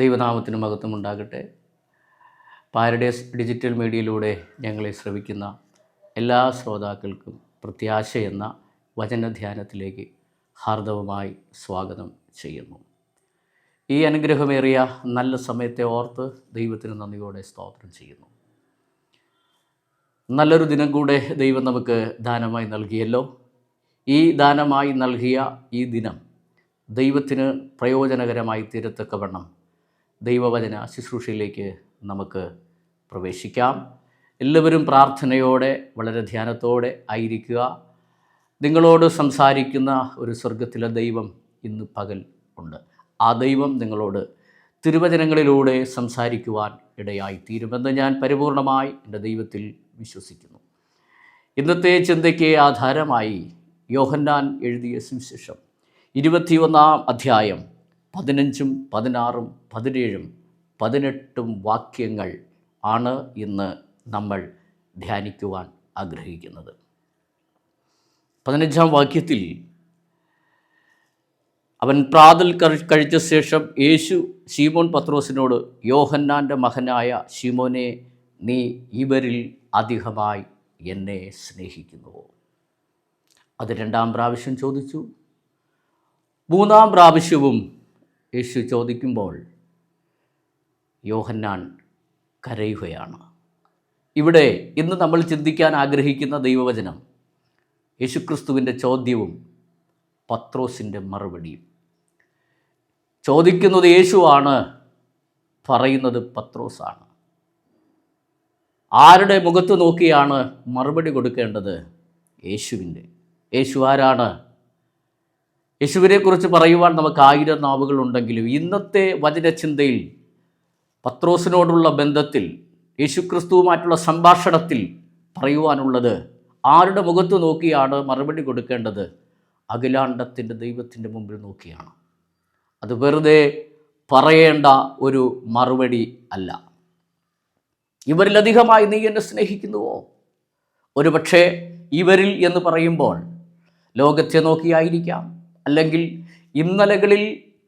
ദൈവനാമത്തിന് മഹത്വമുണ്ടാകട്ടെ paradise digital മീഡിയയിലൂടെ ഞങ്ങളെ ശ്രവിക്കുന്ന എല്ലാ ശ്രോതാക്കൾക്കും പ്രത്യാശ എന്ന വചനധ്യാനത്തിലേക്ക് ഹാർദവമായി സ്വാഗതം ചെയ്യുന്നു. ഈ അനുഗ്രഹമേറിയ നല്ല സമയത്തെ ഓർത്ത് ദൈവത്തിന് നന്ദിയോടെ സ്തോത്രം ചെയ്യുന്നു. നല്ലൊരു ദിനം കൂടെ ദൈവം നമുക്ക് ദാനമായി നൽകിയല്ലോ. ഈ ദാനമായി നൽകിയ ഈ ദിനം ദൈവത്തിന് പ്രയോജനകരമായി തീരത്തക്കവണ്ണം ദൈവവചന ശുശ്രൂഷയിലേക്ക് നമുക്ക് പ്രവേശിക്കാം. എല്ലാവരും പ്രാർത്ഥനയോടെ വളരെ ധ്യാനത്തോടെ ആയിരിക്കുക. നിങ്ങളോട് സംസാരിക്കുന്ന ഒരു സ്വർഗത്തിലെ ദൈവം ഇന്ന് പകൽ ഉണ്ട്. ആ ദൈവം നിങ്ങളോട് തിരുവചനങ്ങളിലൂടെ സംസാരിക്കുവാൻ ഇടയായി തീരുമെന്ന് ഞാൻ പരിപൂർണമായി എന്റെ ദൈവത്തിൽ വിശ്വസിക്കുന്നു. ഇന്നത്തെ ചിന്തയ്ക്ക് ആധാരമായി യോഹന്നാൻ എഴുതിയ സുവിശേഷം ഇരുപത്തിയൊന്നാം അധ്യായം പതിനഞ്ചും പതിനാറും പതിനേഴും പതിനെട്ടും വാക്യങ്ങൾ ആണ് ഇന്ന് നമ്മൾ ധ്യാനിക്കുവാൻ ആഗ്രഹിക്കുന്നത്. പതിനഞ്ചാം വാക്യത്തിൽ അവൻ പ്രാതൽ കഴിച്ച ശേഷം യേശു ശീമോൻ പത്രോസിനോട് യോഹന്നാന്റെ മകനായ ശീമോനെ നീ ഇവരിൽ അധികമായി എന്നെ സ്നേഹിക്കുന്നുവോ? അത് രണ്ടാം പ്രാവശ്യം ചോദിച്ചു. മൂന്നാം പ്രാവശ്യവും യേശു ചോദിക്കുമ്പോൾ യോഹന്നാൻ കരയുകയാണ്. ഇവിടെ ഇന്ന് നമ്മൾ ചിന്തിക്കാൻ ആഗ്രഹിക്കുന്ന ദൈവവചനം യേശുക്രിസ്തുവിന്റെ ചോദ്യവും പത്രോസിന്റെ മറുപടിയും. ചോദിക്കുന്നത് യേശുവാണ് പറയുന്നത് പത്രോസാണ്. ആരുടെ മുഖത്ത് നോക്കിയാണ് മറുപടി കൊടുക്കേണ്ടത് യേശുവിന്റെ? യേശു ആരാണ്? യേശുവിനെക്കുറിച്ച് പറയുവാൻ നമുക്ക് ആയിരം നാവുകൾ ഉണ്ടെങ്കിലും ഇന്നത്തെ വചനചിന്തയിൽ പത്രോസിനോടുള്ള ബന്ധത്തിൽ യേശുക്രിസ്തുവുമായിട്ടുള്ള സംഭാഷണത്തിൽ പറയുവാനുള്ളത് ആരുടെ മുഖത്ത് നോക്കിയാണ് മറുപടി കൊടുക്കേണ്ടത്? അഖിലാണ്ടത്തിന്റെ ദൈവത്തിന്റെ മുമ്പിൽ നോക്കിയാണ്. അത് വെറുതെ പറയേണ്ട ഒരു മറുപടി അല്ല. ഇവരിലധികമായി നീ എന്നെ സ്നേഹിക്കുന്നുവോ? ഒരുപക്ഷെ ഇവരിൽ എന്ന് പറയുമ്പോൾ ലോകത്തെ നോക്കിയായിരിക്കാം. അല്ലെങ്കിൽ ഇന്നലകളിൽ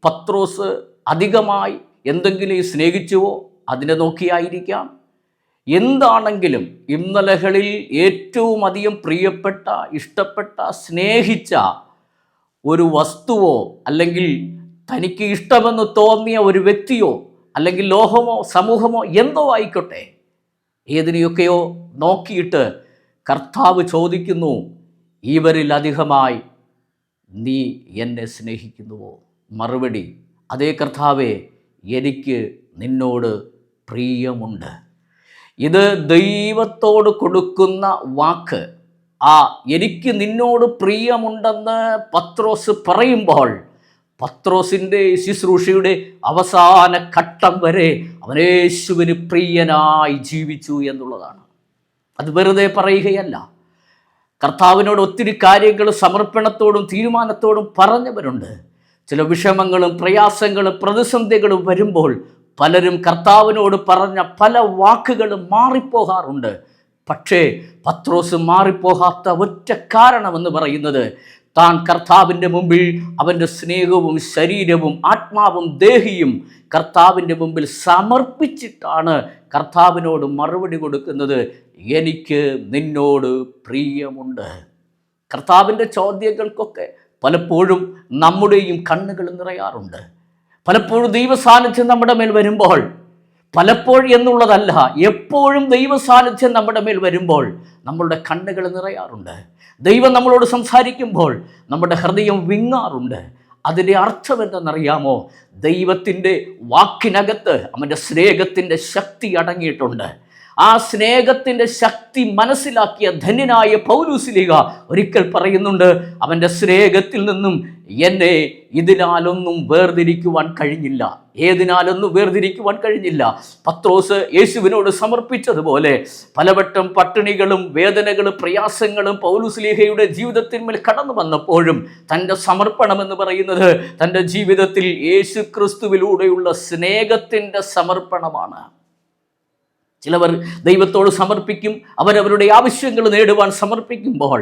പത്രോസ് അധികമായി എന്തെങ്കിലും സ്നേഹിച്ചുവോ അതിനെ നോക്കിയായിരിക്കാം. എന്താണെങ്കിലും ഇന്നലകളിൽ ഏറ്റവും അധികം പ്രിയപ്പെട്ട ഇഷ്ടപ്പെട്ട സ്നേഹിച്ച ഒരു വസ്തുവോ അല്ലെങ്കിൽ തനിക്ക് ഇഷ്ടമെന്ന് തോന്നിയ ഒരു വ്യക്തിയോ അല്ലെങ്കിൽ ലോഹമോ സമൂഹമോ എന്തോ ആയിക്കോട്ടെ. ഏതിനെയൊക്കെയോ നോക്കിയിട്ട് കർത്താവ് ചോദിക്കുന്നു ഇവരിൽ അധികമായി നീ എന്നെ സ്നേഹിക്കുന്നുവോ? മറുപടി അതേ കർത്താവെ എനിക്ക് നിന്നോട് പ്രിയമുണ്ട്. ഇത് ദൈവത്തോട് കൊടുക്കുന്ന വാക്ക്. ആ എനിക്ക് നിന്നോട് പ്രിയമുണ്ടെന്ന് പത്രോസ് പറയുമ്പോൾ പത്രോസിന്റെ ശുശ്രൂഷയുടെ അവസാന ഘട്ടം വരെ അവനേശുവിന് പ്രിയനായി ജീവിച്ചു എന്നുള്ളതാണ്. അത് വെറുതെ പറയുകയല്ല. കർത്താവിനോട് ഒത്തിരി കാര്യങ്ങൾ സമർപ്പണത്തോടും തീരുമാനത്തോടും പറഞ്ഞവരുണ്ട്. ചില വിഷമങ്ങളും പ്രയാസങ്ങളും പ്രതിസന്ധികളും വരുമ്പോൾ പലരും കർത്താവിനോട് പറഞ്ഞ പല വാക്കുകളും മാറിപ്പോകാറുണ്ട്. പക്ഷേ പത്രോസ് മാറിപ്പോകാത്ത ഒറ്റ കാരണമെന്ന് പറയുന്നത് താൻ കർത്താവിന്റെ മുമ്പിൽ അവന്റെ സ്നേഹവും ശരീരവും ആത്മാവും ദേഹിയും കർത്താവിന്റെ മുമ്പിൽ സമർപ്പിച്ചിട്ടാണ് കർത്താവിനോട് മറുപടി കൊടുക്കുന്നത്. എനിക്ക് നിന്നോട് പ്രിയമുണ്ട്. കർത്താവിന്റെ ചോദ്യങ്ങൾക്കൊക്കെ പലപ്പോഴും നമ്മുടെയും കണ്ണുകൾ നിറയാറുണ്ട്. പലപ്പോഴും ദൈവസാന്നിധ്യം നമ്മുടെ മേൽ വരുമ്പോൾ പലപ്പോഴും എന്നുള്ളതല്ല എപ്പോഴും ദൈവസാന്നിധ്യം നമ്മുടെ മേൽ വരുമ്പോൾ നമ്മളുടെ കണ്ണുകൾ നിറയാറുണ്ട്. ദൈവം നമ്മളോട് സംസാരിക്കുമ്പോൾ നമ്മുടെ ഹൃദയം വിങ്ങാറുണ്ട്. അതിന്റെ അർത്ഥം എന്തെന്നറിയാമോ ദൈവത്തിന്റെ വാക്കിനകത്ത് അവന്റെ സ്നേഹത്തിന്റെ ശക്തി അടങ്ങിയിട്ടുണ്ട്. ആ സ്നേഹത്തിന്റെ ശക്തി മനസ്സിലാക്കിയ ധന്യനായ പൗലൂസിലിക ഒരിക്കൽ പറയുന്നുണ്ട് അവന്റെ സ്നേഹത്തിൽ നിന്നും എന്നെ ഇതിനാലൊന്നും വേർതിരിക്കുവാൻ കഴിഞ്ഞില്ല. ഏതിനാലൊന്നും വേർതിരിക്കുവാൻ കഴിഞ്ഞില്ല. പത്രോസ് യേശുവിനോട് സമർപ്പിച്ചതുപോലെ പലവട്ടം പട്ടിണികളും വേദനകളും പ്രയാസങ്ങളും പൗലുസ്ലീഹയുടെ ജീവിതത്തിന്മേൽ കടന്നു വന്നപ്പോഴും തന്റെ സമർപ്പണം എന്ന് പറയുന്നത് തന്റെ ജീവിതത്തിൽ യേശു ക്രിസ്തുവിലൂടെയുള്ള സ്നേഹത്തിന്റെ സമർപ്പണമാണ്. ചിലവർ ദൈവത്തോട് സമർപ്പിക്കും അവരവരുടെ ആവശ്യങ്ങൾ നേടുവാൻ സമർപ്പിക്കുമ്പോൾ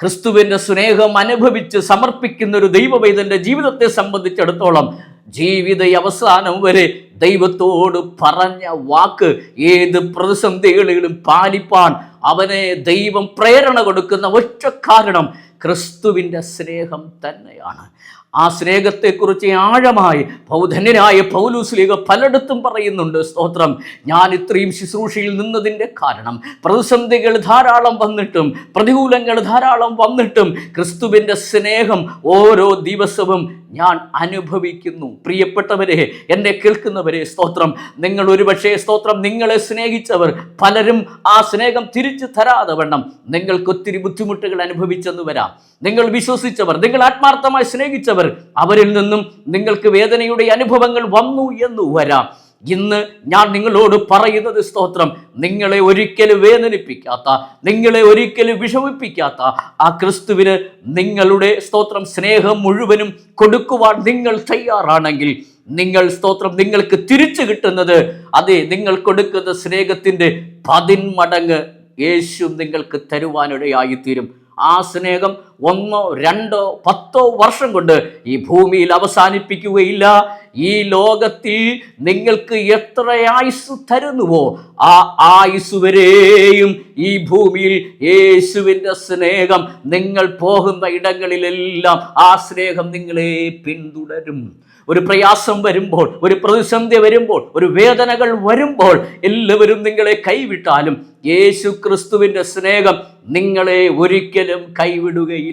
ക്രിസ്തുവിന്റെ സ്നേഹം അനുഭവിച്ച് സമർപ്പിക്കുന്ന ഒരു ദൈവവൈദന്റെ ജീവിതത്തെ സംബന്ധിച്ചിടത്തോളം ജീവിത അവസാനം വരെ ദൈവത്തോട് പറഞ്ഞ വാക്ക് ഏത് പ്രതിസന്ധികളിലും പാലിപ്പാൻ അവനെ ദൈവം പ്രേരണ കൊടുക്കുന്ന ഒറ്റ കാരണം ക്രിസ്തുവിന്റെ സ്നേഹം തന്നെയാണ്. ആ സ്നേഹത്തെക്കുറിച്ച് ആഴമായി പൗധന്യനായ പൗലൂസ്ലീഗ പലയിടത്തും പറയുന്നുണ്ട്. സ്തോത്രം. ഞാൻ ഇത്രയും ശുശ്രൂഷയിൽ നിന്നതിന്റെ കാരണം പ്രതിസന്ധികൾ ധാരാളം വന്നിട്ടും പ്രതികൂലങ്ങൾ ധാരാളം വന്നിട്ടും ക്രിസ്തുവിന്റെ സ്നേഹം ഓരോ ദിവസവും ഞാൻ അനുഭവിക്കുന്നു. പ്രിയപ്പെട്ടവരെ എന്നെ കേൾക്കുന്നവരെ സ്തോത്രം. നിങ്ങൾ ഒരുപക്ഷേ സ്തോത്രം നിങ്ങളെ സ്നേഹിച്ചവർ പലരും ആ സ്നേഹം തിരിച്ചു തരാതെ വണ്ണം നിങ്ങൾക്ക് ഒത്തിരി ബുദ്ധിമുട്ടുകൾ അനുഭവിച്ചെന്ന് വരാം. നിങ്ങൾ വിശ്വസിച്ചവർ നിങ്ങൾ ആത്മാർത്ഥമായി സ്നേഹിച്ചവർ അവരിൽ നിന്നും നിങ്ങൾക്ക് വേദനയുടെ അനുഭവങ്ങൾ വന്നു എന്ന് വരാം. ഇന്ന് ഞാൻ നിങ്ങളോട് പറയുന്നത് സ്തോത്രം. നിങ്ങളെ ഒരിക്കലും വേദനിപ്പിക്കാത്ത നിങ്ങളെ ഒരിക്കലും വിഷമിപ്പിക്കാത്ത ആ ക്രിസ്തുവിന് നിങ്ങളുടെ സ്തോത്രം സ്നേഹം മുഴുവനും കൊടുക്കുവാൻ നിങ്ങൾ തയ്യാറാണെങ്കിൽ നിങ്ങൾ സ്തോത്രം നിങ്ങൾക്ക് തിരിച്ചു കിട്ടുന്നത് അതെ നിങ്ങൾ കൊടുക്കുന്ന സ്നേഹത്തിന്റെ പതിന്മടങ്ങ് യേശു നിങ്ങൾക്ക് തരുവാനിടയായിത്തീരും. ആ സ്നേഹം ഒന്നോ രണ്ടോ പത്തോ വർഷം കൊണ്ട് ഈ ഭൂമിയിൽ അവസാനിപ്പിക്കുകയില്ല. ഈ ലോകത്തിൽ നിങ്ങൾക്ക് എത്ര ആയുസ് തരുന്നുവോ ആ ആയുസ് വരെയും ഈ ഭൂമിയിൽ യേശുവിന്റെ സ്നേഹം നിങ്ങൾ പോകുന്ന ഇടങ്ങളിലെല്ലാം ആ സ്നേഹം നിങ്ങളെ പിന്തുടരും. ഒരു പ്രയാസം വരുമ്പോൾ ഒരു പ്രതിസന്ധി വരുമ്പോൾ ഒരു വേദനകൾ വരുമ്പോൾ എല്ലാവരും നിങ്ങളെ കൈവിട്ടാലും യേശു ക്രിസ്തുവിന്റെ സ്നേഹം നിങ്ങളെ ഒരിക്കലും കൈവിടുകയില്ല.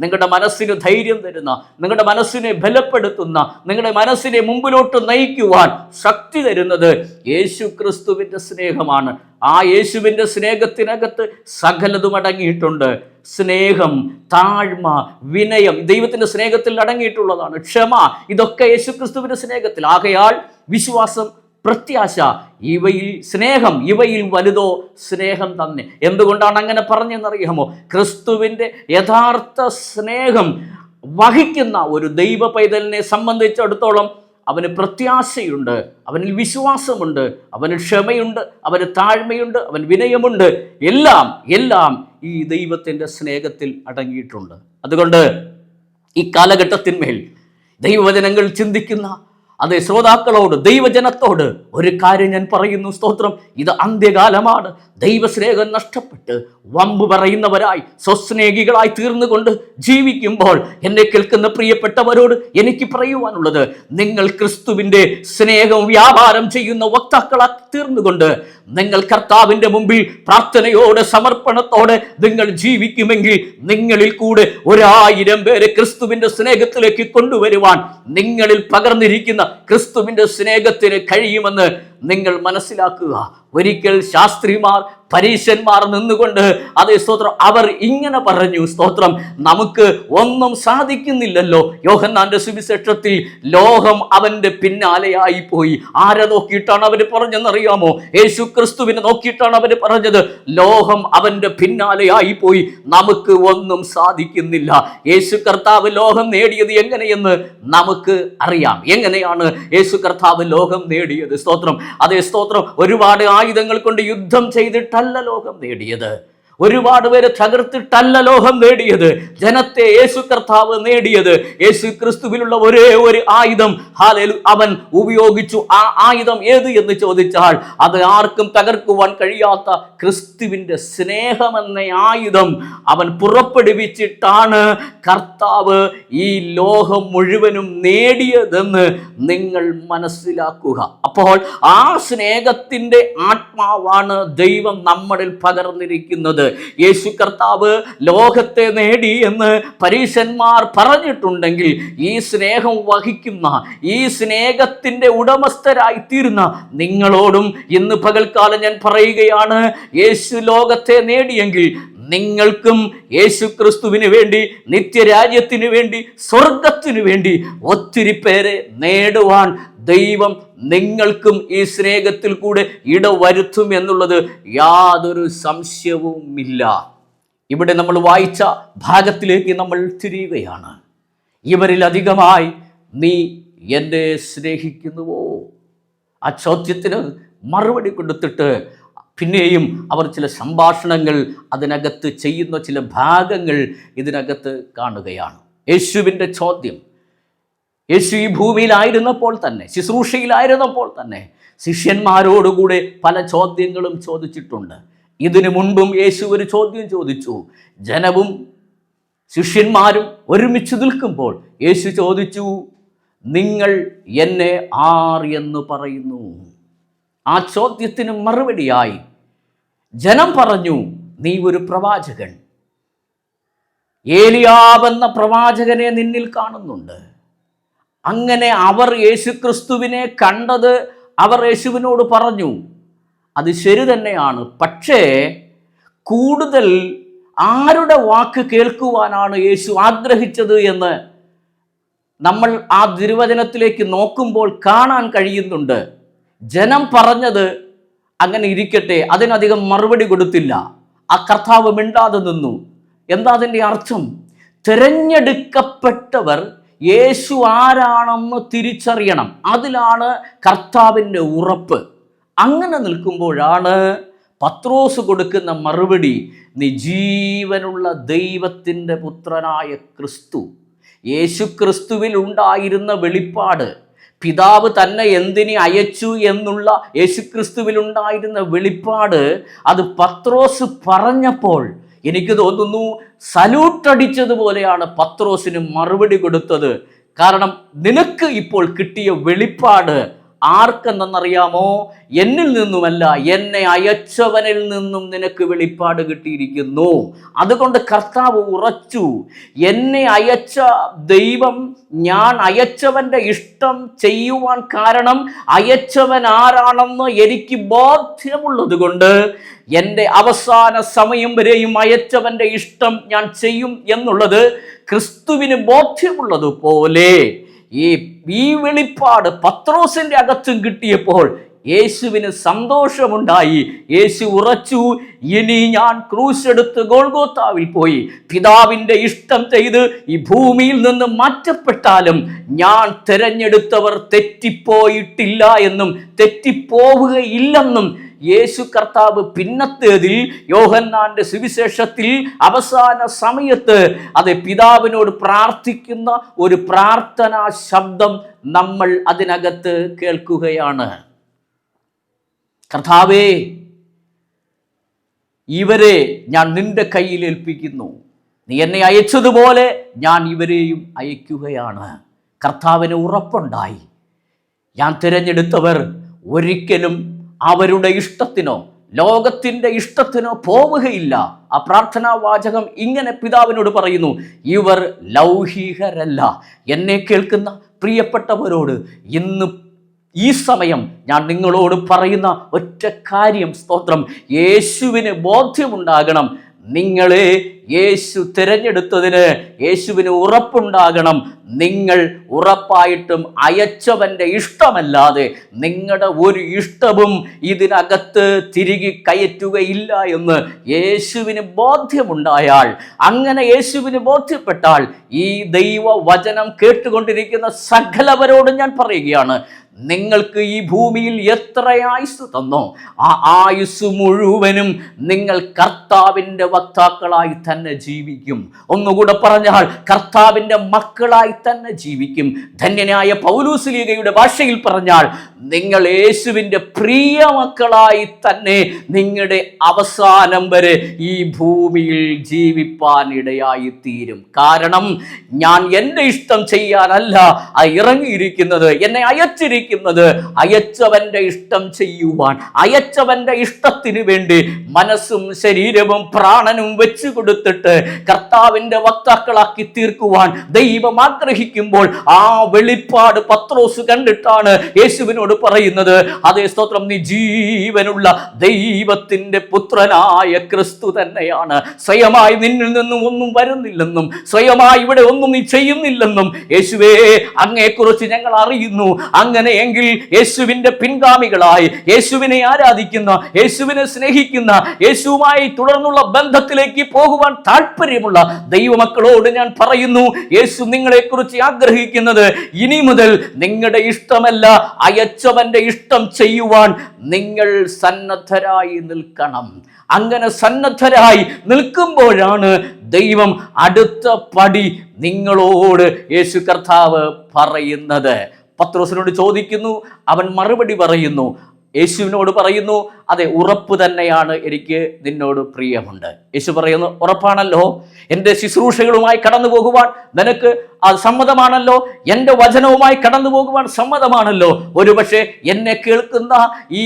നിങ്ങളുടെ മനസ്സിന് ധൈര്യം തരുന്ന നിങ്ങളുടെ മനസ്സിനെ ബലപ്പെടുത്തുന്ന നിങ്ങളുടെ മനസ്സിനെ മുമ്പിലോട്ട് നയിക്കുവാൻ ശക്തി തരുന്നത് യേശു ക്രിസ്തുവിന്റെ സ്നേഹമാണ്. ആ യേശുവിന്റെ സ്നേഹത്തിനകത്ത് സകലതും അടങ്ങിയിട്ടുണ്ട്. സ്നേഹം താഴ്മ വിനയം ദൈവത്തിന്റെ സ്നേഹത്തിൽ അടങ്ങിയിട്ടുള്ളതാണ്. ക്ഷമ ഇതൊക്കെ യേശു ക്രിസ്തുവിന്റെ സ്നേഹത്തിൽ. ആകയാൽ വിശ്വാസം പ്രത്യാശ. ഇവയിൽ സ്നേഹം ഇവയിൽ വലുതോ സ്നേഹം തന്നെ. എന്തുകൊണ്ടാണ് അങ്ങനെ പറഞ്ഞെന്നറിയാമോ? ക്രിസ്തുവിന്റെ യഥാർത്ഥ സ്നേഹം വഹിക്കുന്ന ഒരു ദൈവ പൈതലിനെ സംബന്ധിച്ചിടത്തോളം അവന് പ്രത്യാശയുണ്ട് അവനിൽ വിശ്വാസമുണ്ട് അവന് ക്ഷമയുണ്ട് അവന് താഴ്മയുണ്ട് അവൻ വിനയമുണ്ട്. എല്ലാം എല്ലാം ഈ ദൈവത്തിന്റെ സ്നേഹത്തിൽ അടങ്ങിയിട്ടുണ്ട്. അതുകൊണ്ട് ഈ കാലഘട്ടത്തിന്മേൽ ദൈവവചനങ്ങൾ ചിന്തിക്കുന്ന അതെ ശ്രോതാക്കളോട് ദൈവജനത്തോട് ഒരു കാര്യം ഞാൻ പറയുന്നു സ്തോത്രം. ഇത് അന്ത്യകാലമാണ്. ദൈവസ്നേഹം നഷ്ടപ്പെട്ട് വമ്പ് പറയുന്നവരായി സ്വസ്നേഹികളായി തീർന്നുകൊണ്ട് ജീവിക്കുമ്പോൾ എന്നെ കേൾക്കുന്ന പ്രിയപ്പെട്ടവരോട് എനിക്ക് പറയുവാനുള്ളത് നിങ്ങൾ ക്രിസ്തുവിന്റെ സ്നേഹം വ്യാപാരം ചെയ്യുന്ന വക്താക്കളായി തീർന്നുകൊണ്ട് നിങ്ങൾ കർത്താവിന്റെ മുമ്പിൽ പ്രാർത്ഥനയോടെ സമർപ്പണത്തോടെ നിങ്ങൾ ജീവിക്കുമെങ്കിൽ നിങ്ങളിൽ കൂടെ ഒരായിരം പേരെ ക്രിസ്തുവിന്റെ സ്നേഹത്തിലേക്ക് കൊണ്ടുവരുവാൻ നിങ്ങളിൽ പകർന്നിരിക്കുന്ന ക്രിസ്തുവിന്റെ സ്നേഹത്തിന് കഴിയുമെന്ന് നിങ്ങൾ മനസ്സിലാക്കുക. ഒരിക്കൽ ശാസ്ത്രിമാർ പരീശന്മാർ നിന്നുകൊണ്ട് അതേ സ്തോത്രം അവർ ഇങ്ങനെ പറഞ്ഞു സ്തോത്രം നമുക്ക് ഒന്നും സാധിക്കുന്നില്ലല്ലോ. യോഹന്നാന്റെ സുവിശേഷത്തിൽ ലോകം അവന്റെ പിന്നാലെയായി പോയി. ആരെ നോക്കിയിട്ടാണ് അവർ പറഞ്ഞെന്നറിയാമോ? യേശു ക്രിസ്തുവിനെ നോക്കിയിട്ടാണ് അവർ പറഞ്ഞത്. ലോകം അവന്റെ പിന്നാലെയായി പോയി. നമുക്ക് ഒന്നും സാധിക്കുന്നില്ല. യേശു കർത്താവ് ലോകം നേടിയത് എങ്ങനെയെന്ന് നമുക്ക് അറിയാം. എങ്ങനെയാണ് യേശു കർത്താവ് ലോകം നേടിയത്? സ്തോത്രം. അതേ സ്തോത്രം ഒരുപാട് ആയുധങ്ങൾ കൊണ്ട് യുദ്ധം ചെയ്തിട്ടല്ല ലോകം നേടിയത്. ഒരുപാട് പേര് തകർത്തിട്ടല്ല ലോകം നേടിയത്. ജനത്തെ യേശു കർത്താവ് നേടിയത്. യേശു ക്രിസ്തുവിലുള്ള ഒരേ ഒരു ആയുധം. ഹാലു അവൻ ഉപയോഗിച്ചു ആ ആയുധം ഏത് എന്ന് ചോദിച്ചാൽ അത് ആർക്കും തകർക്കുവാൻ കഴിയാത്ത ക്രിസ്തുവിന്റെ സ്നേഹമെന്ന ആയുധം അവൻ പുറപ്പെടുവിച്ചിട്ടാണ് കർത്താവ് ഈ ലോകം മുഴുവനും നേടിയതെന്ന് നിങ്ങൾ മനസ്സിലാക്കുക. അപ്പോൾ ആ സ്നേഹത്തിന്റെ ആത്മാവാണ് ദൈവം നമ്മളിൽ പകർന്നിരിക്കുന്നത്. യേശു കർത്താവ് ലോകത്തെ നേടി എന്ന് പരീശന്മാർ പറഞ്ഞിട്ടുണ്ടെങ്കിൽ ഈ സ്നേഹം വഹിക്കുന്ന ഈ സ്നേഹത്തിന്റെ ഉടമസ്ഥരായി തീരുന്ന നിങ്ങളോടും ഇന്ന് പകൽക്കാലം ഞാൻ പറയുകയാണ് യേശു ലോകത്തെ നേടിയെങ്കിൽ നിങ്ങൾക്കും യേശു ക്രിസ്തുവിന് വേണ്ടി നിത്യരാജ്യത്തിന് വേണ്ടി സ്വർഗത്തിനു വേണ്ടി ഒത്തിരി പേരെ നേടുവാൻ ദൈവം നിങ്ങൾക്കും ഈ സ്നേഹത്തിൽ കൂടെ ഇടവരുത്തും എന്നുള്ളത് യാതൊരു സംശയവുമില്ല. ഇവിടെ നമ്മൾ വായിച്ച ഭാഗത്തിലേക്ക് നമ്മൾ തിരിയുകയാണ്. ഇവരിൽ അധികമായി നീ എന്നെ സ്നേഹിക്കുന്നുവോ? ആ ചോദ്യത്തിന് മറുപടി കൊടുത്തിട്ട് പിന്നെയും അവർ ചില സംഭാഷണങ്ങൾ അതിനകത്ത് ചെയ്യുന്ന ചില ഭാഗങ്ങൾ ഇതിനകത്ത് കാണുകയാണ്. യേശുവിന്റെ ചോദ്യം യേശു ഈ ഭൂമിയിലായിരുന്നപ്പോൾ തന്നെ ശുശ്രൂഷയിലായിരുന്നപ്പോൾ തന്നെ ശിഷ്യന്മാരോടുകൂടെ പല ചോദ്യങ്ങളും ചോദിച്ചിട്ടുണ്ട്. ഇതിനു മുൻപും യേശു ഒരു ചോദ്യം ചോദിച്ചു. ജനവും ശിഷ്യന്മാരും ഒരുമിച്ച് നിൽക്കുമ്പോൾ യേശു ചോദിച്ചു നിങ്ങൾ എന്നെ ആർ എന്ന് പറയുന്നു? ആ ചോദ്യത്തിന് മറുപടിയായി ജനം പറഞ്ഞു നീ ഒരു പ്രവാചകൻ. ഏലിയാവെന്ന പ്രവാചകനെ നിന്നിൽ കാണുന്നുണ്ട്. അങ്ങനെ അവർ യേശുക്രിസ്തുവിനെ കണ്ടത് അവർ യേശുവിനോട് പറഞ്ഞു അത് ശരി തന്നെയാണ് പക്ഷേ കൂടുതൽ ആരുടെ വാക്ക് കേൾക്കുവാനാണ് യേശു ആഗ്രഹിച്ചത് എന്ന് നമ്മൾ ആ തിരുവചനത്തിലേക്ക് നോക്കുമ്പോൾ കാണാൻ കഴിയുന്നുണ്ട്. ജനം പറഞ്ഞത് അങ്ങനെ ഇരിക്കട്ടെ അതിനധികം മറുപടി കൊടുത്തില്ല. ആ കർത്താവ് മിണ്ടാതെ നിന്നു. എന്താ അതിന്റെ അർത്ഥം? തിരഞ്ഞെടുക്കപ്പെട്ടവർ യേശു ആരാണെന്ന് തിരിച്ചറിയണം. അതിലാണ് കർത്താവിന്റെ ഉറപ്പ്. അങ്ങനെ നിൽക്കുമ്പോഴാണ് പത്രോസ് കൊടുക്കുന്ന മറുപടി നീ ജീവനുള്ള ദൈവത്തിന്റെ പുത്രനായ ക്രിസ്തു യേശു ക്രിസ്തുവിൽ ഉണ്ടായിരുന്ന വെളിപ്പാട് പിതാവ് തന്നെ എന്തിനെ അയച്ചു എന്നുള്ള യേശുക്രിസ്തുവിൽ ഉണ്ടായിരുന്ന വെളിപ്പാട് അത് പത്രോസ് പറഞ്ഞപ്പോൾ എനിക്ക് തോന്നുന്നു സല്യൂട്ട് അടിച്ചതുപോലെയാണ് പത്രോസിന് മറുപടി കൊടുത്തത്. കാരണം നിനക്ക് ഇപ്പോൾ കിട്ടിയ വെളിപ്പാട് ആർക്കെന്നറിയാമോ എന്നിൽ നിന്നുമല്ല എന്നെ അയച്ചവനിൽ നിന്നും നിനക്ക് വെളിപ്പാട് കിട്ടിയിരിക്കുന്നു. അതുകൊണ്ട് കർത്താവ് ഉറച്ചു എന്നെ അയച്ച ദൈവം ഞാൻ അയച്ചവന്റെ ഇഷ്ടം ചെയ്യുവാൻ കാരണം അയച്ചവൻ ആരാണെന്ന് എനിക്ക് ബോധ്യമുള്ളത് കൊണ്ട് എന്റെ അവസാന സമയം വരെയും അയച്ചവന്റെ ഇഷ്ടം ഞാൻ ചെയ്യും എന്നുള്ളത് ക്രിസ്തുവിന് ബോധ്യമുള്ളതുപോലെ. ഈ ഈ വെളിപ്പാട് പത്രോസിന്റെ അകത്തും കിട്ടിയപ്പോൾ യേശുവിന് സന്തോഷമുണ്ടായി. യേശു ഉറച്ചു. ഇനി ഞാൻ ക്രൂശെടുത്ത് ഗോൾഗോത്താവിൽ പോയി. പിതാവിന്റെ ഇഷ്ടം ചെയ്ത് ഈ ഭൂമിയിൽ നിന്ന് മാറ്റപ്പെട്ടാലും ഞാൻ തിരഞ്ഞെടുത്തവർ തെറ്റിപ്പോയിട്ടില്ല എന്നും തെറ്റിപ്പോവുകയില്ലെന്നും യേശു കർത്താവ് പിന്നത്തേതിൽ യോഹന്നാന്റെ സുവിശേഷത്തിൽ അവസാന സമയത്ത് അത് പിതാവിനോട് പ്രാർത്ഥിക്കുന്ന ഒരു പ്രാർത്ഥനാ ശബ്ദം നമ്മൾ അതിനകത്ത് കേൾക്കുകയാണ്. കർത്താവേ ഇവരെ ഞാൻ നിന്റെ കയ്യിൽ ഏൽപ്പിക്കുന്നു. നീ എന്നെ അയച്ചതുപോലെ ഞാൻ ഇവരെയും അയക്കുകയാണ്. കർത്താവിന് ഉറപ്പുണ്ടായി. ഞാൻ തിരഞ്ഞെടുത്തവർ ഒരിക്കലും അവരുടെ ഇഷ്ടത്തിനോ ലോകത്തിന്റെ ഇഷ്ടത്തിനോ പോവുകയില്ല. ആ പ്രാർത്ഥനാ വാചകം ഇങ്ങനെ പിതാവിനോട് പറയുന്നു ഇവർ ലൗഹികരല്ല. എന്നെ കേൾക്കുന്ന പ്രിയപ്പെട്ടവരോട് ഇന്ന് ഈ സമയം ഞാൻ നിങ്ങളോട് പറയുന്ന ഒറ്റ കാര്യം സ്തോത്രം. യേശുവിന് ബോധ്യമുണ്ടാകണം. നിങ്ങളെ യേശു തിരഞ്ഞെടുത്തതിന് യേശുവിന് ഉറപ്പുണ്ടാകണം. നിങ്ങൾ ഉറപ്പായിട്ടും അയച്ചവന്റെ ഇഷ്ടമല്ലാതെ നിങ്ങളുടെ ഒരു ഇഷ്ടവും ഇതിനകത്ത് തിരികെ കയറ്റുകയില്ല എന്ന് യേശുവിന് ബോധ്യമുണ്ടായാൽ അങ്ങനെ യേശുവിന് ബോധ്യപ്പെട്ടാൽ ഈ ദൈവ വചനം കേട്ടുകൊണ്ടിരിക്കുന്ന സകലവരോടും ഞാൻ പറയുകയാണ്. നിങ്ങൾക്ക് ഈ ഭൂമിയിൽ എത്ര ആയുസ് തന്നോ ആ ആയുസ് മുഴുവനും നിങ്ങൾ കർത്താവിന്റെ വക്താക്കളായി തന്നെ ജീവിക്കും. ഒന്നുകൂടെ പറഞ്ഞാൽ കർത്താവിന്റെ മക്കളായി തന്നെ ജീവിക്കും. ധന്യനായ പൗലൂസ്ലീഗയുടെ ഭാഷയിൽ പറഞ്ഞാൽ നിങ്ങൾ യേശുവിന്റെ പ്രിയ മക്കളായി തന്നെ നിങ്ങളുടെ അവസാനം വരെ ഈ ഭൂമിയിൽ ജീവിപ്പാൻ ഇടയായി തീരും കാരണം ഞാൻ എന്റെ ഇഷ്ടം ചെയ്യാനല്ല ഇറങ്ങിയിരിക്കുന്നത് എന്നെ അയച്ചിരിക്കുന്നത് അയച്ചവന്റെ ഇഷ്ടം ചെയ്യുവാൻ അയച്ചവന്റെ ഇഷ്ടത്തിന് വേണ്ടി മനസ്സും ശരീരവും പ്രാണനും വെച്ചു കൊടുത്തിട്ട് കർത്താവിന്റെ വക്താക്കളാക്കി തീർക്കുവാൻ ദൈവം ആഗ്രഹിക്കുമ്പോൾ ആ വെളിപ്പാട് പത്രോസ് കണ്ടിട്ടാണ് യേശുവിനോട് പറയുന്നത്. അതേ സ്തോത്രം നീ ജീവനുള്ള ദൈവത്തിന്റെ പുത്രനായ ക്രിസ്തു തന്നെയാണ്. സ്വയമായി നിന്നിൽ നിന്നും ഒന്നും വരുന്നില്ലെന്നും സ്വയമായി ഇവിടെ ഒന്നും നീ ചെയ്യുന്നില്ലെന്നും യേശുവേ അങ്ങയെക്കുറിച്ച് ഞങ്ങൾ അറിയുന്നു. അങ്ങനെ അങ്ങനെയെങ്കിൽ യേശുവിന്റെ പിൻഗാമികളായി യേശുവിനെ ആരാധിക്കുന്ന യേശുവിനെ സ്നേഹിക്കുന്ന യേശുവുമായി തുടർന്നുള്ള ബന്ധത്തിലേക്ക് പോകുവാൻ താല്പര്യമുള്ള ദൈവമക്കളോട് ഞാൻ പറയുന്നു യേശു നിങ്ങളെക്കുറിച്ച് ആഗ്രഹിക്കുന്നത് ഇനി മുതൽ നിങ്ങളുടെ ഇഷ്ടമല്ല അയച്ചവന്റെ ഇഷ്ടം ചെയ്യുവാൻ നിങ്ങൾ സന്നദ്ധരായി നിൽക്കണം. അങ്ങനെ സന്നദ്ധരായി നിൽക്കുമ്പോഴാണ് ദൈവം അടുത്ത പടി നിങ്ങളോട് യേശു കർത്താവ് പറയുന്നത്. പത്രോസിനോട് ചോദിക്കുന്നു അവൻ മറുപടി പറയുന്നു. യേശുവിനോട് പറയുന്നു അതെ ഉറപ്പ് തന്നെയാണ് എനിക്ക് നിന്നോട് പ്രിയമുണ്ട്. യേശു പറയുന്നു ഉറപ്പാണല്ലോ എന്റെ ശുശ്രൂഷകളുമായി കടന്നു പോകുവാൻ നിനക്ക് അത് സമ്മതമാണല്ലോ എന്റെ വചനവുമായി കടന്നു പോകുവാൻ സമ്മതമാണല്ലോ. ഒരുപക്ഷെ എന്നെ കേൾക്കുന്ന ഈ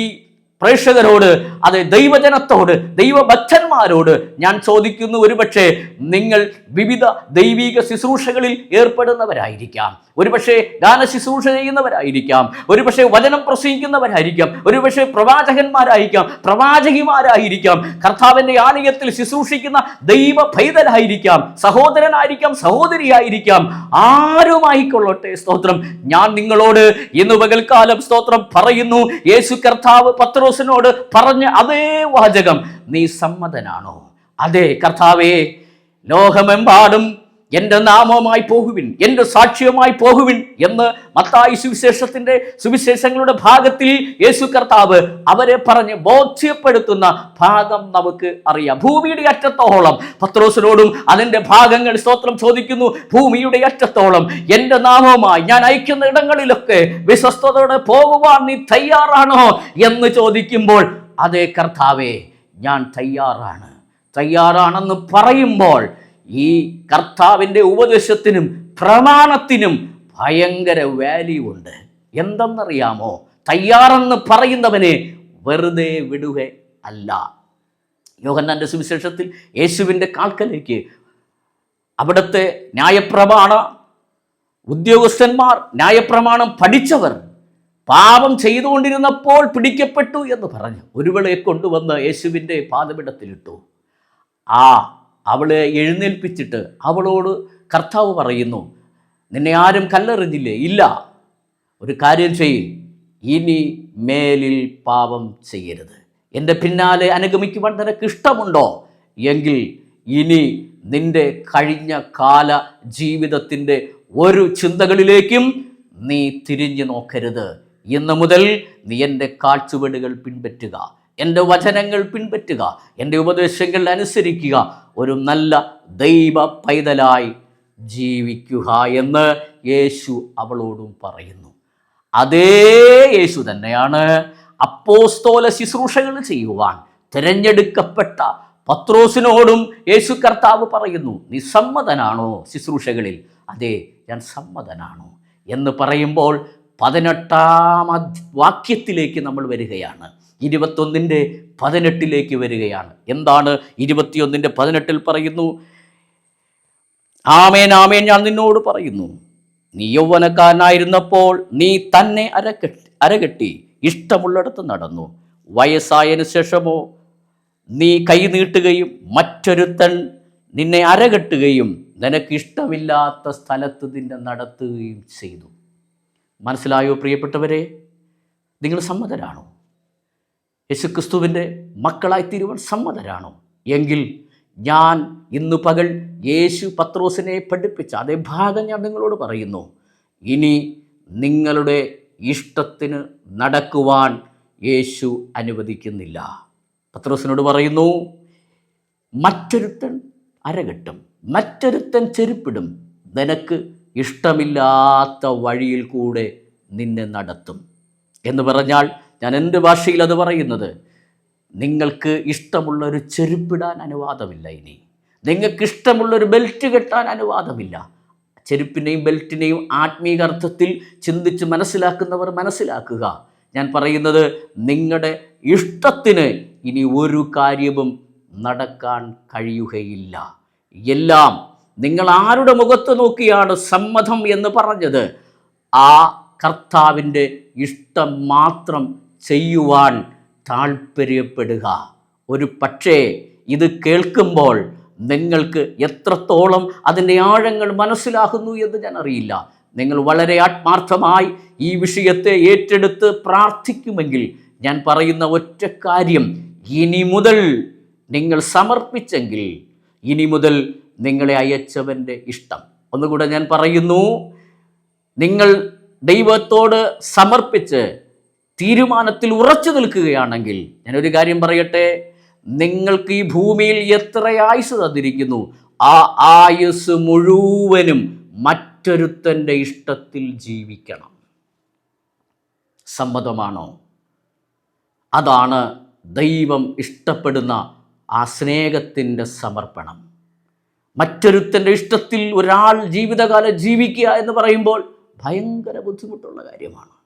പ്രേക്ഷകരോട് അതെ ദൈവജനത്തോട് ദൈവഭക്തന്മാരോട് ഞാൻ ചോദിക്കുന്നു ഒരുപക്ഷെ നിങ്ങൾ വിവിധ ദൈവിക ശുശ്രൂഷകളിൽ ഏർപ്പെടുന്നവരായിരിക്കാം. ഒരുപക്ഷെ ഗാന ശുശ്രൂഷ ചെയ്യുന്നവരായിരിക്കാം. ഒരുപക്ഷെ വചനം പ്രസംഗിക്കുന്നവരായിരിക്കാം. ഒരുപക്ഷെ പ്രവാചകന്മാരായിരിക്കാം. പ്രവാചകിമാരായിരിക്കാം. കർത്താവിന്റെ ആലയത്തിൽ ശുശ്രൂഷിക്കുന്ന ദൈവ പൈതലായിരിക്കാം സഹോദരനായിരിക്കാം സഹോദരിയായിരിക്കാം. ആരുമായിക്കൊള്ളട്ടെ? സ്തോത്രം. ഞാൻ നിങ്ങളോട് ഇന്ന് പകൽക്കാലം സ്തോത്രം പറയുന്നു. യേശു കർത്താവ് പത്രോസിനോട് പറഞ്ഞ അതേ വാചകം. നീ സമ്മതനാണോ? അതെ കർത്താവേ. ലോകമെമ്പാടും എന്റെ നാമമായി പോകുവിൻ എന്റെ സാക്ഷ്യമായി പോകുവിൻ എന്ന് മത്തായി സുവിശേഷത്തിന്റെ സുവിശേഷങ്ങളുടെ ഭാഗത്തിൽ യേശു കർത്താവ് അവരെ പറഞ്ഞ് ബോധ്യപ്പെടുത്തുന്ന ഭാഗം നമുക്ക് അറിയാം. ഭൂമിയുടെ അറ്റത്തോളം പത്രോസിനോടും അതിന്റെ ഭാഗങ്ങൾ സ്തോത്രം ചോദിക്കുന്നു ഭൂമിയുടെ അറ്റത്തോളം എന്റെ നാമവുമായി ഞാൻ അയക്കുന്ന ഇടങ്ങളിലൊക്കെ വിശ്വസ്തയോടെ പോകുവാൻ നീ തയ്യാറാണോ എന്ന് ചോദിക്കുമ്പോൾ അതേ കർത്താവേ ഞാൻ തയ്യാറാണ്. തയ്യാറാണെന്ന് പറയുമ്പോൾ ഈ കർത്താവിന്റെ ഉപദേശത്തിനും പ്രമാണത്തിനും ഭയങ്കര വാല്യൂ ഉണ്ട്. എന്തെന്നറിയാമോ? തയ്യാറെന്ന് പറയുന്നവനെ വെറുതെ വിടുക അല്ല. യോഹന്നാന്റെ സുവിശേഷത്തിൽ യേശുവിന്റെ കാൽക്കലേക്ക് അവിടുത്തെ ന്യായപ്രമാണ ഉദ്യോഗസ്ഥന്മാർ ന്യായപ്രമാണം പഠിച്ചവർ പാപം ചെയ്തുകൊണ്ടിരുന്നപ്പോൾ പിടിക്കപ്പെട്ടു എന്ന് പറഞ്ഞു. ഒരുവളെ കൊണ്ടുവന്ന് യേശുവിന്റെ പാദപിടത്തിലിട്ടു ആ അവളെ എഴുന്നേൽപ്പിച്ചിട്ട് അവളോട് കർത്താവ് പറയുന്നു നിന്നെ ആരും കല്ലെറിഞ്ഞില്ലേ? ഇല്ല. ഒരു കാര്യം ചെയ്യ്. ഇനി മേലിൽ പാപം ചെയ്യരുത്. എന്റെ പിന്നാലെ അനുഗമിക്കുവാൻ നിനക്ക് ഇഷ്ടമുണ്ടോ? എങ്കിൽ ഇനി നിന്റെ കഴിഞ്ഞ കാല ജീവിതത്തിന്റെ ഒരു ചിന്തകളിലേക്കും നീ തിരിഞ്ഞു നോക്കരുത്. ഇന്ന് മുതൽ നീ എന്റെ കാഴ്ചവെടുകൾ പിൻപറ്റുക. എന്റെ വചനങ്ങൾ പിൻപറ്റുക. എന്റെ ഉപദേശങ്ങൾ അനുസരിക്കുക. ഒരു നല്ല ദൈവ പൈതലായി ജീവിക്കുക എന്ന് യേശു അവളോടും പറയുന്നു. അതേ യേശു തന്നെയാണ് അപ്പോസ്തോല ശുശ്രൂഷകൾ ചെയ്യുവാൻ തിരഞ്ഞെടുക്കപ്പെട്ട പത്രോസിനോടും യേശു കർത്താവ് പറയുന്നു നീ സമ്മതനാണോ ശുശ്രൂഷകളിൽ? അതെ ഞാൻ സമ്മതനാണോ? എന്ന് പറയുമ്പോൾ പതിനെട്ടാം വാക്യത്തിലേക്ക് നമ്മൾ വരികയാണ്. ഇരുപത്തൊന്നിന്റെ പതിനെട്ടിലേക്ക് വരികയാണ്. എന്താണ് ഇരുപത്തിയൊന്നിന്റെ പതിനെട്ടിൽ പറയുന്നു? ആമേൻ ആമേൻ ഞാൻ നിന്നോട് പറയുന്നു. നീ യൗവനക്കാരനായിരുന്നപ്പോൾ നീ തന്നെ അരകെട്ടി അരകെട്ടി ഇഷ്ടമുള്ളിടത്ത് നടന്നു. വയസ്സായതിനു ശേഷമോ നീ കൈ നീട്ടുകയും മറ്റൊരുത്തൻ നിന്നെ അരകെട്ടുകയും നിനക്ക് ഇഷ്ടമില്ലാത്ത സ്ഥലത്ത് നിന്നെ നടത്തുകയും ചെയ്തു. മനസ്സിലായോ പ്രിയപ്പെട്ടവരെ? നിങ്ങൾ സമ്മതരാണോ? യേശുക്രിസ്തുവിന്റെ മക്കളായി തീരുവാൻ സമ്മതരാണോ? എങ്കിൽ ഞാൻ ഇന്ന് പകൽ യേശു പത്രോസിനെ പഠിപ്പിച്ച അതേ ഭാഗം ഞാൻ നിങ്ങളോട് പറയുന്നു. ഇനി നിങ്ങളുടെ ഇഷ്ടത്തിന് നടക്കുവാൻ യേശു അനുവദിക്കുന്നില്ല. പത്രോസിനോട് പറയുന്നു മറ്റൊരുത്തൻ അരകെട്ടും മറ്റൊരുത്തൻ ചെരുപ്പിടും. നിനക്ക് ഇഷ്ടമില്ലാത്ത വഴിയിൽ കൂടെ നിന്നെ നടത്തും. എന്ന് പറഞ്ഞാൽ ഞാൻ എന്റെ ഭാഷയിൽ അത് പറയുന്നത്? നിങ്ങൾക്ക് ഇഷ്ടമുള്ള ഒരു ചെരുപ്പിടാൻ അനുവാദമില്ല ഇനി. നിങ്ങൾക്ക് ഇഷ്ടമുള്ള ഒരു ബെൽറ്റ് കെട്ടാൻ അനുവാദമില്ല. ചെരുപ്പിനെയും ബെൽറ്റിനെയും ആത്മീക അർത്ഥത്തിൽ ചിന്തിച്ച് മനസ്സിലാക്കുന്നവർ മനസ്സിലാക്കുക. ഞാൻ പറയുന്നത് നിങ്ങളുടെ ഇഷ്ടത്തിന് ഇനി ഒരു കാര്യവും നടക്കാൻ കഴിയുകയില്ല. എല്ലാം നിങ്ങൾ ആരുടെ മുഖത്ത് നോക്കിയാണ് സമ്മതം എന്ന് പറഞ്ഞത്? ആ കർത്താവിന്റെ ഇഷ്ടം മാത്രം ചെയ്യുവാൻ താല്പര്യപ്പെടുക ഒരു പക്ഷേ ഇത് കേൾക്കുമ്പോൾ നിങ്ങൾക്ക് എത്രത്തോളം അതിന്റെ ആഴങ്ങൾ മനസ്സിലാകുന്നു എന്ന് ഞാൻ അറിയില്ല. നിങ്ങൾ വളരെ ആത്മാർത്ഥമായി ഈ വിഷയത്തെ ഏറ്റെടുത്ത് പ്രാർത്ഥിക്കുമെങ്കിൽ ഞാൻ പറയുന്ന ഒറ്റ കാര്യം. ഇനി മുതൽ നിങ്ങൾ സമർപ്പിച്ചെങ്കിൽ ഇനി മുതൽ നിങ്ങളെ അയച്ചവന്റെ ഇഷ്ടം. ഒന്നുകൂടെ ഞാൻ പറയുന്നു നിങ്ങൾ ദൈവത്തോട് സമർപ്പിച്ച് തീരുമാനത്തിൽ ഉറച്ചു നിൽക്കുകയാണെങ്കിൽ ഞാനൊരു കാര്യം പറയട്ടെ? നിങ്ങൾക്ക് ഈ ഭൂമിയിൽ എത്ര ആയുസ് തന്നിരിക്കുന്നു? ആ ആയുസ് മുഴുവനും മറ്റൊരുത്തന്റെ ഇഷ്ടത്തിൽ ജീവിക്കണം. സമ്മതമാണോ? അതാണ് ദൈവം ഇഷ്ടപ്പെടുന്ന ആ സ്നേഹത്തിന്റെ സമർപ്പണം. മറ്റൊരുത്തന്റെ ഇഷ്ടത്തിൽ ഒരാൾ ജീവിതകാലം ജീവിക്കുക എന്ന് പറയുമ്പോൾ ഭയങ്കര ബുദ്ധിമുട്ടുള്ള കാര്യമാണ്.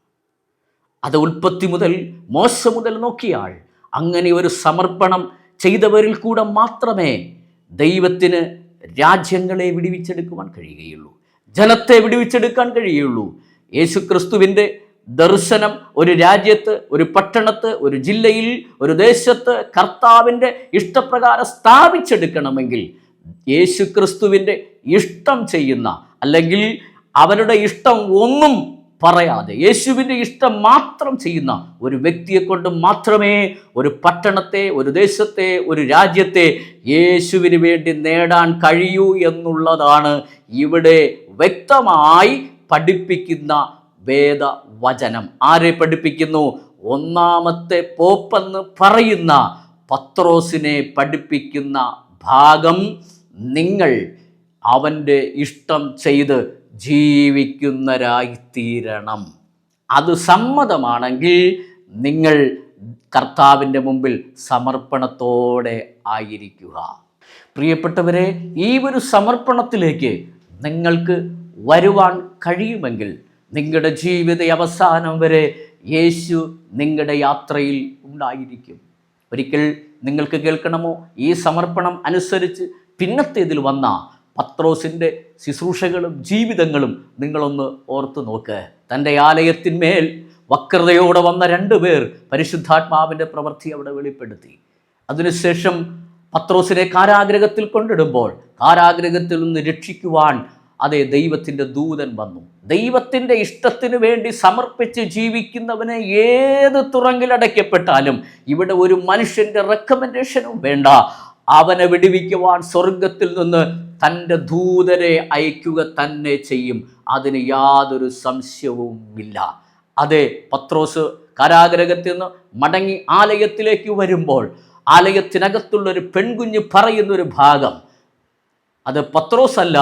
അത് ഉൽപ്പത്തി മുതൽ മോശ മുതൽ നോക്കിയാൽ അങ്ങനെ ഒരു സമർപ്പണം ചെയ്തവരിൽ കൂടെ മാത്രമേ ദൈവത്തിന് രാജ്യങ്ങളെ വിടിവിച്ചെടുക്കുവാൻ കഴിയുകയുള്ളൂ. ജനത്തെ വിടിവിച്ചെടുക്കാൻ കഴിയുള്ളൂ. യേശു ക്രിസ്തുവിന്റെ ദർശനം ഒരു രാജ്യത്ത് ഒരു പട്ടണത്ത് ഒരു ജില്ലയിൽ ഒരു ദേശത്ത് കർത്താവിന്റെ ഇഷ്ടപ്രകാരം സ്ഥാപിച്ചെടുക്കണമെങ്കിൽ യേശു ക്രിസ്തുവിന്റെ ഇഷ്ടം ചെയ്യുന്ന അല്ലെങ്കിൽ അവരുടെ ഇഷ്ടം ഒന്നും പറയാതെ യേശുവിന്റെ ഇഷ്ടം മാത്രം ചെയ്യുന്ന ഒരു വ്യക്തിയെ കൊണ്ട് മാത്രമേ ഒരു പട്ടണത്തെ ഒരു ദേശത്തെ ഒരു രാജ്യത്തെ യേശുവിന് വേണ്ടി നേടാൻ കഴിയൂ എന്നുള്ളതാണ് ഇവിടെ വ്യക്തമായി പഠിപ്പിക്കുന്ന വേദവചനം. ആരെ പഠിപ്പിക്കുന്നു? ഒന്നാമത്തെ പോപ്പെന്ന് പറയുന്ന പത്രോസിനെ പഠിപ്പിക്കുന്ന ഭാഗം നിങ്ങൾ അവന്റെ ഇഷ്ടം ചെയ്ത് ജീവിക്കുന്നവരായിത്തീരണം അത് സമ്മതമാണെങ്കിൽ നിങ്ങൾ കർത്താവിന്റെ മുമ്പിൽ സമർപ്പണത്തോടെ ആയിരിക്കുക. പ്രിയപ്പെട്ടവരെ ഈ ഒരു സമർപ്പണത്തിലേക്ക് നിങ്ങൾക്ക് വരുവാൻ കഴിയുമെങ്കിൽ നിങ്ങളുടെ ജീവിത അവസാനം വരെ യേശു നിങ്ങളുടെ യാത്രയിൽ ഉണ്ടായിരിക്കും. ഒരിക്കൽ നിങ്ങൾക്ക് കേൾക്കണമോ? ഈ സമർപ്പണം അനുസരിച്ച് പിന്നത്തേതിൽ വന്ന പത്രോസിന്റെ ശുശ്രൂഷകളും ജീവിതങ്ങളും നിങ്ങളൊന്ന് ഓർത്തു നോക്ക്. തന്റെ ആലയത്തിന്മേൽ വക്രതയോടെ വന്ന രണ്ടു പേർ പരിശുദ്ധാത്മാവിന്റെ പ്രവൃത്തി അവിടെ വെളിപ്പെടുത്തി. അതിനുശേഷം പത്രോസിനെ കാരാഗ്രഹത്തിൽ കൊണ്ടിടുമ്പോൾ കാരാഗ്രഹത്തിൽ നിന്ന് രക്ഷിക്കുവാൻ അതെ ദൈവത്തിന്റെ ദൂതൻ വന്നു. ദൈവത്തിന്റെ ഇഷ്ടത്തിന് വേണ്ടി സമർപ്പിച്ച് ജീവിക്കുന്നവനെ ഏത് തുറങ്കിലടയ്ക്കപ്പെട്ടാലും ഇവിടെ ഒരു മനുഷ്യന്റെ റെക്കമെൻഡേഷനും വേണ്ട. അവനെ വിടുവിക്കുവാൻ സ്വർഗത്തിൽ നിന്ന് തന്റെ ദൂതരെ അയക്കുക തന്നെ ചെയ്യും. അതിന് യാതൊരു സംശയവുമില്ല. അതെ പത്രോസ് കാരാഗ്രഹത്തിൽ നിന്ന് മടങ്ങി ആലയത്തിലേക്ക് വരുമ്പോൾ ആലയത്തിനകത്തുള്ള ആലയത്തിനകത്തുള്ളൊരു പെൺകുഞ്ഞ് പറയുന്നൊരു ഭാഗം. അത് പത്രോസല്ല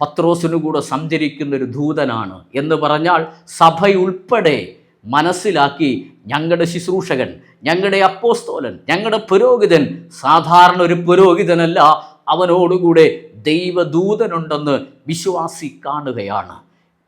പത്രോസിനു കൂടെ സഞ്ചരിക്കുന്ന ഒരു ദൂതനാണ് എന്ന് പറഞ്ഞാൽ സഭയുൾപ്പെടെ മനസ്സിലാക്കി ഞങ്ങളുടെ ശുശ്രൂഷകൻ ഞങ്ങളുടെ അപ്പോസ്തോലൻ ഞങ്ങളുടെ പുരോഹിതൻ സാധാരണ ഒരു പുരോഹിതനല്ല അവനോടുകൂടെ ദൈവദൂതനുണ്ടെന്ന് വിശ്വാസി കാണുകയാണ്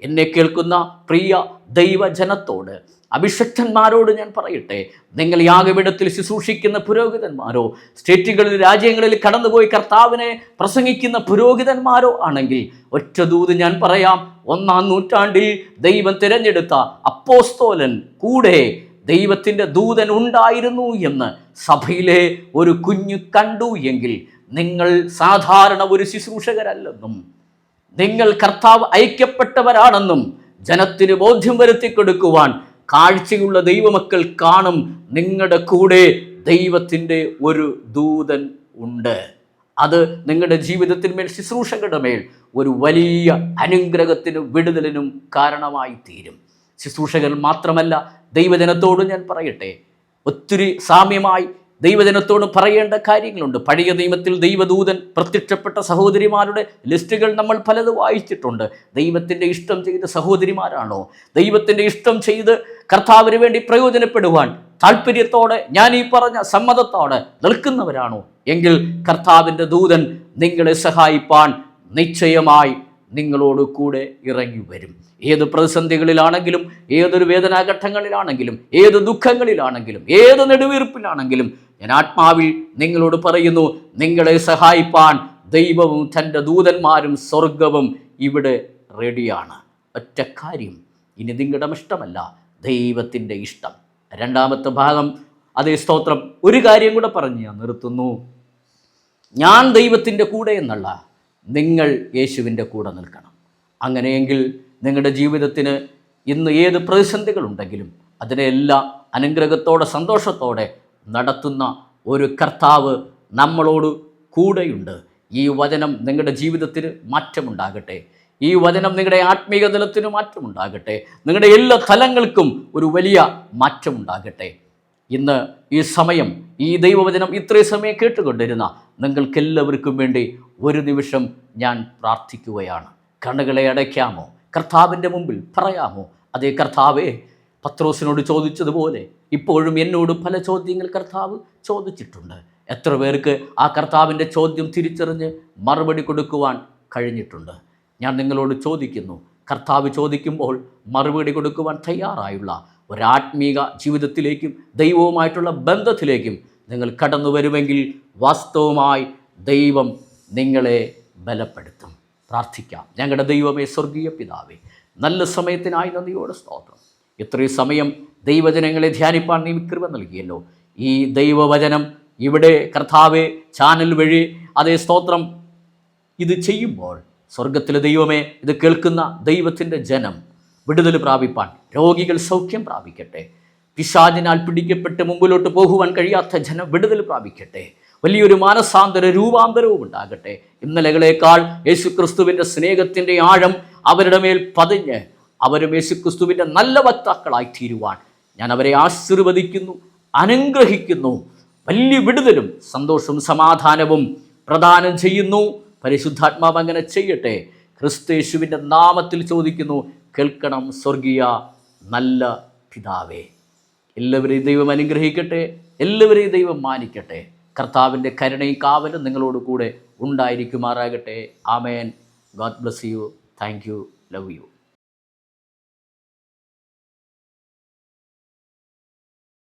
എന്നെ കേൾക്കുന്ന പ്രിയ ദൈവജനത്തോട് അഭിഷക്തന്മാരോട് ഞാൻ പറയട്ടെ നിങ്ങൾ യാഗപീഠത്തിൽ ശുശ്രൂഷിക്കുന്ന പുരോഹിതന്മാരോ സ്റ്റേറ്റുകളിൽ രാജ്യങ്ങളിൽ കടന്നുപോയി കർത്താവിനെ പ്രസംഗിക്കുന്ന പുരോഹിതന്മാരോ ആണെങ്കിൽ ഒറ്റ ദൂത് ഞാൻ പറയാം ഒന്നാം നൂറ്റാണ്ടിൽ ദൈവം തിരഞ്ഞെടുത്ത അപ്പോസ്തോലൻ കൂടെ ദൈവത്തിന്റെ ദൂതൻ ഉണ്ടായിരുന്നു എന്ന് സഭയിലെ ഒരു കുഞ്ഞു കണ്ടു എങ്കിൽ നിങ്ങൾ സാധാരണ ഒരു ശുശ്രൂഷകരല്ലെന്നും നിങ്ങൾ കർത്താവ് ഐക്യപ്പെട്ടവരാണെന്നും ജനത്തിന് ബോധ്യം വരുത്തി കൊടുക്കുവാൻ കാഴ്ചയുള്ള ദൈവമക്കൾ കാണും. നിങ്ങളുടെ കൂടെ ദൈവത്തിന്റെ ഒരു ദൂതൻ ഉണ്ട്. അത് നിങ്ങളുടെ ജീവിതത്തിന്മേൽ ശുശ്രൂഷകളുടെ മേൽ ഒരു വലിയ അനുഗ്രഹത്തിനും വിടുതലിനും കാരണമായി തീരും ശുശ്രൂഷകൾ മാത്രമല്ല ദൈവജനത്തോട് ഞാൻ പറയട്ടെ ഒത്തിരി സാമ്യമായി ദൈവജനത്തോട് പറയേണ്ട കാര്യങ്ങളുണ്ട്. പഴയ നിയമത്തിൽ ദൈവദൂതൻ പ്രത്യക്ഷപ്പെട്ട സഹോദരിമാരുടെ ലിസ്റ്റുകൾ നമ്മൾ പലത് വായിച്ചിട്ടുണ്ട്. ദൈവത്തിന്റെ ഇഷ്ടം ചെയ്ത സഹോദരിമാരാണോ? ദൈവത്തിന്റെ ഇഷ്ടം ചെയ്ത് കർത്താവിന് വേണ്ടി പ്രയോജനപ്പെടുവാൻ താല്പര്യത്തോടെ ഞാൻ ഈ പറഞ്ഞ സമ്മതത്തോടെ നിൽക്കുന്നവരാണോ? എങ്കിൽ കർത്താവിന്റെ ദൂതൻ നിങ്ങളെ സഹായിപ്പാൻ നിശ്ചയമായി നിങ്ങളോട് കൂടെ ഇറങ്ങി വരും. ഏത് പ്രതിസന്ധികളിലാണെങ്കിലും ഏതൊരു വേദനാഘട്ടങ്ങളിലാണെങ്കിലും ഏത് ദുഃഖങ്ങളിലാണെങ്കിലും ഏത് നെടുവീർപ്പിലാണെങ്കിലും ഞാൻ ആത്മാവിൽ നിങ്ങളോട് പറയുന്നു നിങ്ങളെ സഹായിപ്പാൻ ദൈവവും തന്റെ ദൂതന്മാരും സ്വർഗവും ഇവിടെ റെഡിയാണ്. ഒറ്റ കാര്യം ഇനി നിങ്ങളുടെ ഇഷ്ടമല്ല ദൈവത്തിന്റെ ഇഷ്ടം. രണ്ടാമത്തെ ഭാഗം അതേ സ്തോത്രം ഒരു കാര്യം കൂടെ പറഞ്ഞ് ഞാൻ നിർത്തുന്നു. ഞാൻ ദൈവത്തിന്റെ കൂടെ എന്നല്ല നിങ്ങൾ യേശുവിന്റെ കൂടെ നിൽക്കണം. അങ്ങനെയെങ്കിൽ നിങ്ങളുടെ ജീവിതത്തിന് ഇന്ന് ഏത് പ്രതിസന്ധികളുണ്ടെങ്കിലും അതിനെല്ലാം അനുഗ്രഹത്തോടെ സന്തോഷത്തോടെ നടത്തുന്ന ഒരു കർത്താവ് നമ്മളോട് കൂടെയുണ്ട്. ഈ വചനം നിങ്ങളുടെ ജീവിതത്തിന് മാറ്റമുണ്ടാകട്ടെ. ഈ വചനം നിങ്ങളുടെ ആത്മീയ തലത്തിന് മാറ്റമുണ്ടാകട്ടെ. നിങ്ങളുടെ എല്ലാ തലങ്ങൾക്കും ഒരു വലിയ മാറ്റമുണ്ടാകട്ടെ. ഇന്ന് ഈ സമയം ഈ ദൈവവചനം ഇത്രയും സമയം കേട്ടുകൊണ്ടിരുന്ന നിങ്ങൾക്കെല്ലാവർക്കും വേണ്ടി ഒരു നിമിഷം ഞാൻ പ്രാർത്ഥിക്കുകയാണ്. കണ്ണുകളെ അടയ്ക്കാമോ? കർത്താവിന്റെ മുമ്പിൽ പറയാമോ? അതേ കർത്താവേ പത്രോസിനോട് ചോദിച്ചതുപോലെ ഇപ്പോഴും എന്നോട് പല ചോദ്യങ്ങൾ കർത്താവ് ചോദിച്ചിട്ടുണ്ട്. എത്ര പേർക്ക് ആ കർത്താവിന്റെ ചോദ്യം തിരിച്ചറിഞ്ഞ് മറുപടി കൊടുക്കുവാൻ കഴിഞ്ഞിട്ടുണ്ട്? ഞാൻ നിങ്ങളോട് ചോദിക്കുന്നു. കർത്താവ് ചോദിക്കുമ്പോൾ മറുപടി കൊടുക്കുവാൻ തയ്യാറായുള്ള ഒരാത്മീക ജീവിതത്തിലേക്കും ദൈവവുമായിട്ടുള്ള ബന്ധത്തിലേക്കും നിങ്ങൾ കടന്നു വരുമെങ്കിൽ വാസ്തവമായി ദൈവം നിങ്ങളെ ബലപ്പെടുത്തും. പ്രാർത്ഥിക്കാം. ഞങ്ങളുടെ ദൈവമേ സ്വർഗീയ പിതാവേ നല്ല സമയത്തിനായി നന്ദിയോടെ സ്തോത്രം. ഇത്രയും സമയം ദൈവജനങ്ങളെ ധ്യാനിപ്പാൻ നീ കൃപ നൽകിയല്ലോ. ഈ ദൈവവചനം ഇവിടെ കർത്താവ് ചാനൽ വഴി അതേ സ്തോത്രം ഇത് ചെയ്യുമ്പോൾ സ്വർഗത്തിലെ ദൈവമേ ഇത് കേൾക്കുന്ന ദൈവത്തിന്റെ ജനം വിടുതൽ പ്രാപിപ്പാൻ രോഗികൾ സൗഖ്യം പ്രാപിക്കട്ടെ. പിശാചിനാൽ പിടിക്കപ്പെട്ട് മുമ്പിലോട്ട് പോകുവാൻ കഴിയാത്ത ജനം വിടുതൽ പ്രാപിക്കട്ടെ. വലിയൊരു മാനസാന്തര രൂപാന്തരവും ഉണ്ടാകട്ടെ. ഇന്നലകളേക്കാൾ യേശുക്രിസ്തുവിന്റെ സ്നേഹത്തിന്റെ ആഴം അവരുടെ മേൽ പതിഞ്ഞ് അവരും യേശുക്രിസ്തുവിന്റെ നല്ല വക്താക്കളായി തീരുവാൻ. ഞാൻ അവരെ ആശീർവദിക്കുന്നു അനുഗ്രഹിക്കുന്നു. വലിയ വിടുതലും സന്തോഷവും സമാധാനവും പ്രദാനം ചെയ്യുന്നു. പരിശുദ്ധാത്മാവ് അങ്ങനെ ചെയ്യട്ടെ. ക്രിസ്തേശുവിന്റെ നാമത്തിൽ ചോദിക്കുന്നു കേൾക്കണം സ്വർഗീയ നല്ല പിതാവേ. എല്ലാവരെയും ദൈവം അനുഗ്രഹിക്കട്ടെ എല്ലാവരെയും ദൈവം മാനിക്കട്ടെ. കർത്താവിന്റെ കരുണയും കാവലും നിങ്ങളോട് കൂടെ ഉണ്ടായിരിക്കുമാറാകട്ടെ. ആമേൻ. God bless you. Thank you. Love you.